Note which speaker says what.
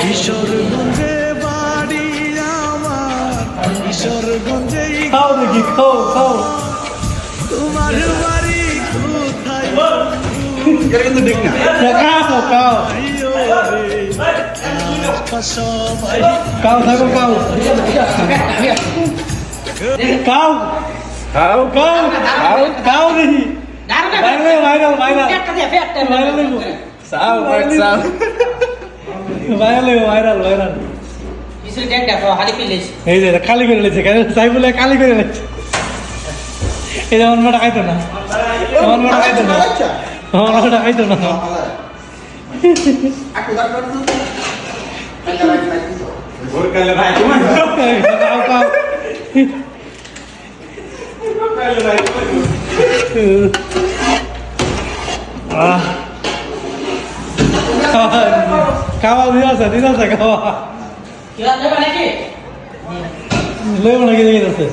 Speaker 1: কিশোরগঞ্জে বাড়ি আমার কিশোরগঞ্জে
Speaker 2: খাও দেখি খাও খাও।
Speaker 1: তোমার বাড়ি কোথায়?
Speaker 3: কিন্তু ঠিক না।
Speaker 2: খাও খাও খাও। থাকো খাও খাও
Speaker 3: খাও।
Speaker 2: খাও। খাও। খাও দেখি। Viral viral viral. ভাইরাল
Speaker 3: ভাই চাও
Speaker 2: ভাইরাল ভাইরাল ভাইরাল। এই যে খালি করে লেছে সাই বলে খালি করে লেছে এই যে মোটা খাইতো না। মোটা খাইতো না। মোটা খাইতো না। আহ। খাওয়া দিয়ে আছে দিন আছে খাওয়া। লইব নাকি? দেখে আছে